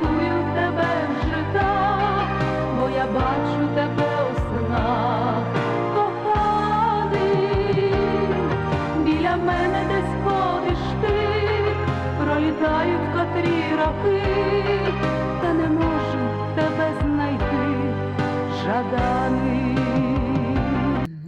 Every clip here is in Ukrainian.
Тебе в жита, бо я бачу тебе у снах, коханий, біля мене десь ходиш ти, пролітають котрі роки, та не можу тебе знайти, жаданий.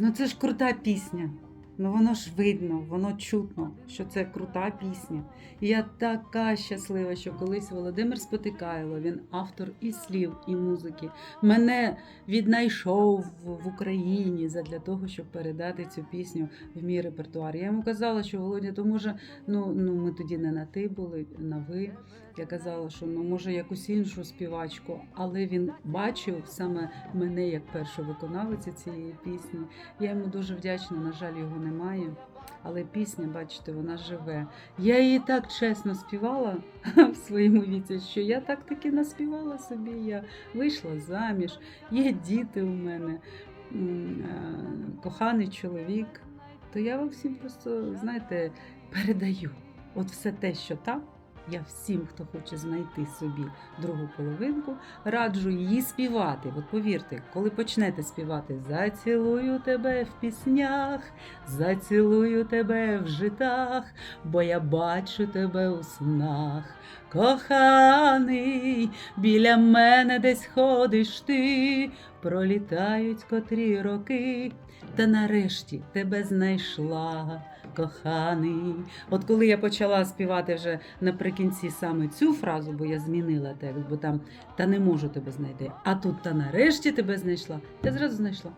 Ну це ж крута пісня. Ну воно ж видно, воно чутно, що це крута пісня. І я така щаслива, що колись Володимир Спотикайло, він автор і слів, і музики, мене віднайшов в- Україні задля того, щоб передати цю пісню в мій репертуар. Я йому казала, що Володя, то може, ну, ну ми тоді не на ти були, на ви. Я казала, що ну може якусь іншу співачку, але він бачив саме мене як першу виконавицю цієї пісні. Я йому дуже вдячна, на жаль, його немає. Але пісня, бачите, вона живе. Я її так чесно співала в своєму віці, що я так таки наспівала собі. Я вийшла заміж, є діти у мене, е, коханий чоловік. То я вам всім просто, знаєте, передаю от все те, що там. Я всім, хто хоче знайти собі другу половинку, раджу її співати. От повірте, коли почнете співати Зацілую тебе в піснях, зацілую тебе в житах, бо я бачу тебе у снах. Коханий, біля мене десь ходиш ти, пролітають котрі роки, та нарешті тебе знайшла, коханий. От коли я почала співати вже наприкінці саме цю фразу, бо я змінила текст, бо там та не можу тебе знайти. А тут та нарешті тебе знайшла. Я зразу знайшла.